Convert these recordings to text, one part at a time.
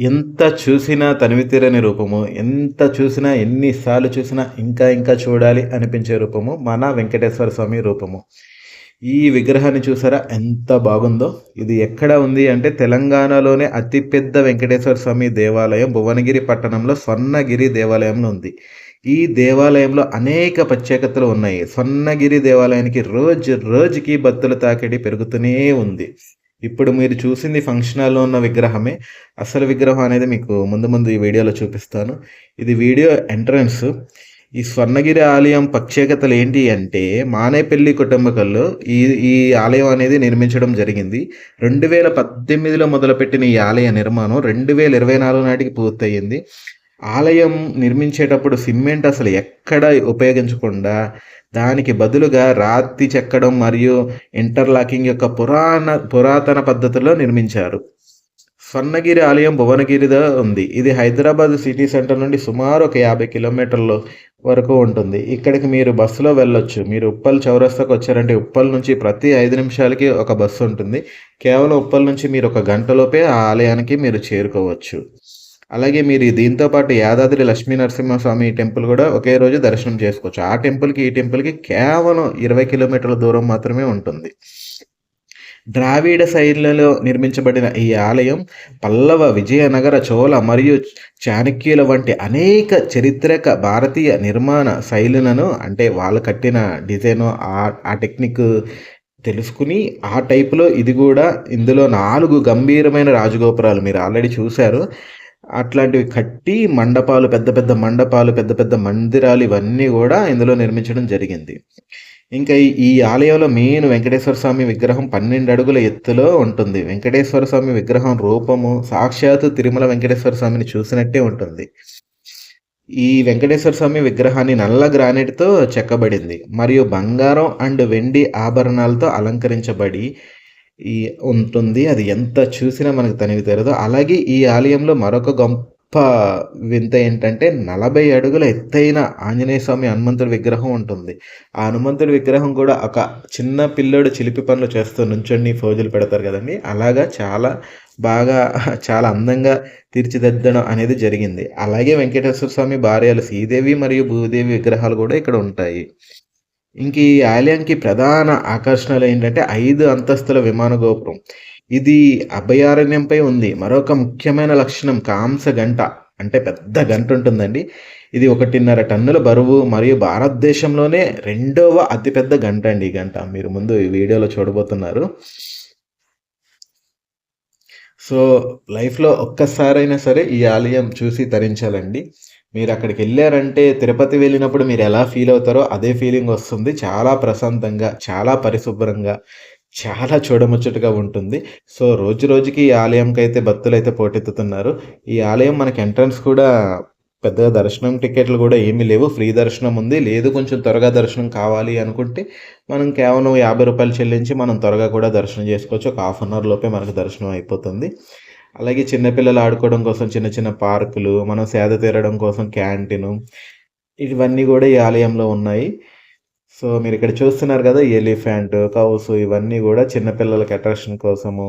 ఎంత చూసినా తనివితీరని రూపము ఎంత చూసినా ఎన్నిసార్లు చూసినా ఇంకా ఇంకా చూడాలి అనిపించే రూపము మన వెంకటేశ్వర స్వామి రూపము. ఈ విగ్రహాన్ని చూసారా? ఎంత బాగుందో. ఇది ఎక్కడ ఉంది అంటే తెలంగాణలోనే అతిపెద్ద వెంకటేశ్వర స్వామి దేవాలయం. భువనగిరి పట్టణంలో స్వర్ణగిరి దేవాలయంలో ఉంది. ఈ దేవాలయంలో అనేక ప్రత్యేకతలు ఉన్నాయి. స్వర్ణగిరి దేవాలయానికి రోజు రోజుకి భక్తుల తాకిడి పెరుగుతూనే ఉంది. ఇప్పుడు మీరు చూసింది ఫంక్షన్ హాల్లో ఉన్న విగ్రహమే. అసలు విగ్రహం అనేది మీకు ముందు ముందు ఈ వీడియోలో చూపిస్తాను. ఇది వీడియో ఎంట్రన్స్. ఈ స్వర్ణగిరి ఆలయం ప్రత్యేకతలు ఏంటి అంటే మానేపల్లి కుటుంబకల్లో ఈ ఈ ఆలయం అనేది నిర్మించడం జరిగింది. రెండు వేల పద్దెనిమిదిలో మొదలుపెట్టిన ఈ ఆలయ నిర్మాణం రెండు వేల ఇరవై నాలుగు నాటికి పూర్తయింది. ఆలయం నిర్మించేటప్పుడు సిమెంట్ అసలు ఎక్కడ ఉపయోగించకుండా దానికి బదులుగా రాతి చెక్కడం మరియు ఇంటర్లాకింగ్ యొక్క పురాణ పురాతన పద్ధతిలో నిర్మించారు. స్వర్ణగిరి ఆలయం భువనగిరిలో ఉంది. ఇది హైదరాబాద్ సిటీ సెంటర్ నుండి సుమారు ఒక యాభై కిలోమీటర్ల వరకు ఉంటుంది. ఇక్కడికి మీరు బస్సులో వెళ్ళొచ్చు. మీరు ఉప్పల్ చౌరస్తాకు వచ్చారంటే ఉప్పల్ నుంచి ప్రతి ఐదు నిమిషాలకి ఒక బస్సు ఉంటుంది. కేవలం ఉప్పల్ నుంచి మీరు ఒక గంటలోపే ఆ ఆలయానికి మీరు చేరుకోవచ్చు. అలాగే మీరు దీంతో పాటు యాదాద్రి లక్ష్మీ నరసింహస్వామి టెంపుల్ కూడా ఒకే రోజు దర్శనం చేసుకోవచ్చు. ఆ టెంపుల్కి ఈ టెంపుల్కి కేవలం ఇరవై కిలోమీటర్ల దూరం మాత్రమే ఉంటుంది. ద్రావిడ శైలిలో నిర్మించబడిన ఈ ఆలయం పల్లవ విజయనగర చోళ మరియు చాణక్యుల వంటి అనేక చరిత్రక భారతీయ నిర్మాణ శైలులను అంటే వాళ్ళు కట్టిన డిజైన్ ఆ టెక్నిక్ తెలుసుకుని ఆ టైపులో ఇది కూడా ఇందులో నాలుగు గంభీరమైన రాజగోపురాలు మీరు ఆల్రెడీ చూశారు. అట్లాంటివి కట్టి మండపాలు పెద్ద పెద్ద మండపాలు పెద్ద పెద్ద మందిరాలు ఇవన్నీ కూడా ఇందులో నిర్మించడం జరిగింది. ఇంకా ఈ ఆలయంలో మెయిన్ వెంకటేశ్వర స్వామి విగ్రహం పన్నెండు అడుగుల ఎత్తులో ఉంటుంది. వెంకటేశ్వర స్వామి విగ్రహం రూపము సాక్షాత్తు తిరుమల వెంకటేశ్వర స్వామిని చూసినట్టే ఉంటుంది. ఈ వెంకటేశ్వర స్వామి విగ్రహాన్ని నల్ల గ్రానైట్తో చెక్కబడింది. మరియు బంగారం అండ్ వెండి ఆభరణాలతో అలంకరించబడి ఈ ఉంటుంది. అది ఎంత చూసినా మనకు తనివి తెరదు. అలాగే ఈ ఆలయంలో మరొక గొప్ప వింత ఏంటంటే నలభై అడుగుల ఎత్తైన ఆంజనేయ స్వామి హనుమంతుడి విగ్రహం ఉంటుంది. ఆ హనుమంతుడి విగ్రహం కూడా ఒక చిన్న పిల్లోడు చిలిపి పనులు చేస్తూ నుంచొని ఫోజులు పెడతారు కదండి. అలాగా చాలా బాగా చాలా అందంగా తీర్చిదిద్దడం అనేది జరిగింది. అలాగే వెంకటేశ్వర స్వామి భార్యలు శ్రీదేవి మరియు భూదేవి విగ్రహాలు కూడా ఇక్కడ ఉంటాయి. ఇంక ఈ ఆలయంకి ప్రధాన ఆకర్షణలు ఏంటంటే ఐదు అంతస్తుల విమాన గోపురం. ఇది అభయారణ్యంపై ఉంది. మరొక ముఖ్యమైన లక్షణం కాంస గంట అంటే పెద్ద గంట ఉంటుందండి. ఇది ఒకటిన్నర టన్నుల బరువు మరియు భారతదేశంలోనే రెండవ అతిపెద్ద గంట అండి ఈ గంట. మీరు ముందు ఈ వీడియోలో చూడబోతున్నారు. సో లైఫ్లో ఒక్కసారైనా సరే ఈ ఆలయం చూసి తరించాలండి. మీరు అక్కడికి వెళ్ళారంటే తిరుపతి వెళ్ళినప్పుడు మీరు ఎలా ఫీల్ అవుతారో అదే ఫీలింగ్ వస్తుంది. చాలా ప్రశాంతంగా చాలా పరిశుభ్రంగా చాలా చూడముచ్చటగా ఉంటుంది. సో రోజు రోజుకి ఈ ఆలయంకి అయితే భక్తులు అయితే పోటెత్తుతున్నారు. ఈ ఆలయం మనకి ఎంట్రన్స్ కూడా పెద్దగా దర్శనం టికెట్లు కూడా ఏమీ లేవు. ఫ్రీ దర్శనం ఉంది. లేదు కొంచెం త్వరగా దర్శనం కావాలి అనుకుంటే మనం కేవలం యాభై రూపాయలు చెల్లించి మనం త్వరగా కూడా దర్శనం చేసుకోవచ్చు. ఒక హాఫ్ అన్ అవర్ లోపే మనకు దర్శనం అయిపోతుంది. అలాగే చిన్నపిల్లలు ఆడుకోవడం కోసం చిన్న చిన్న పార్కులు మనం సేద తీరడం కోసం క్యాంటీన్ ఇవన్నీ కూడా ఈ ఆలయంలో ఉన్నాయి. సో మీరు ఇక్కడ చూస్తున్నారు కదా ఎలిఫెంట్ కౌస్ ఇవన్నీ కూడా చిన్నపిల్లలకి అట్రాక్షన్ కోసము.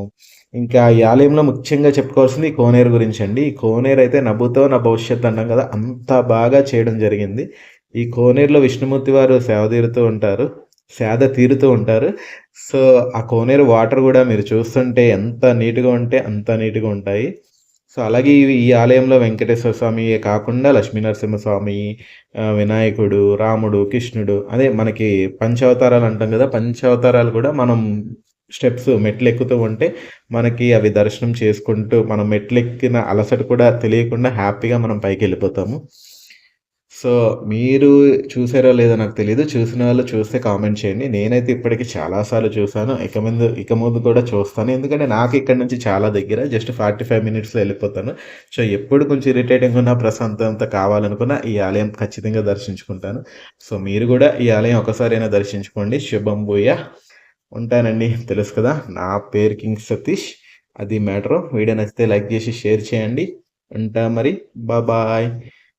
ఇంకా ఈ ఆలయంలో ముఖ్యంగా చెప్పుకోవాల్సింది ఈ కోనేరు గురించి అండి. ఈ కోనేరు అయితే నవ్వుతో నా భవిష్యత్ అంటాం కదా అంత బాగా చేయడం జరిగింది. ఈ కోనేరులో విష్ణుమూర్తి వారు సేవ తీరుతూ ఉంటారు. సేద తీరుతూ ఉంటారు. సో ఆ కోనేరు వాటర్ కూడా మీరు చూస్తుంటే ఎంత నీట్గా ఉంటే అంత నీట్గా ఉంటాయి. సో అలాగే ఈ ఆలయంలో వెంకటేశ్వర స్వామి కాకుండా లక్ష్మీనరసింహస్వామి వినాయకుడు రాముడు కృష్ణుడు అదే మనకి పంచావతారాలు అంటాం కదా పంచావతారాలు కూడా మనం స్టెప్స్ మెట్లు ఎక్కుతూ ఉంటే మనకి అవి దర్శనం చేసుకుంటూ మనం మెట్లు ఎక్కిన అలసట కూడా తెలియకుండా హ్యాపీగా మనం పైకి వెళ్ళిపోతాము సో మీరు చూసారో లేదో నాకు తెలియదు చూసిన వాళ్ళు చూస్తే కామెంట్ చేయండి. నేనైతే ఇప్పటికి చాలాసార్లు చూసాను ఇక ముందు ఇక ముందు కూడా చూస్తాను. ఎందుకంటే నాకు ఇక్కడ నుంచి చాలా దగ్గర జస్ట్ ఫార్టీ ఫైవ్ మినిట్స్లో వెళ్ళిపోతాను. సో ఎప్పుడు కొంచెం ఇరిటేటింగ్ ఉన్న ప్రశాంతంత కావాలనుకున్న ఈ ఆలయం ఖచ్చితంగా దర్శించుకుంటాను. సో మీరు కూడా ఈ ఆలయం ఒకసారైనా దర్శించుకోండి. శుభం భూయ. ఉంటానండి. తెలుసు కదా నా పేరు కింగ్ సతీష్. అది మ్యాటర్. వీడియో నచ్చితే లైక్ చేసి షేర్ చేయండి. ఉంటా మరి. బాయ్.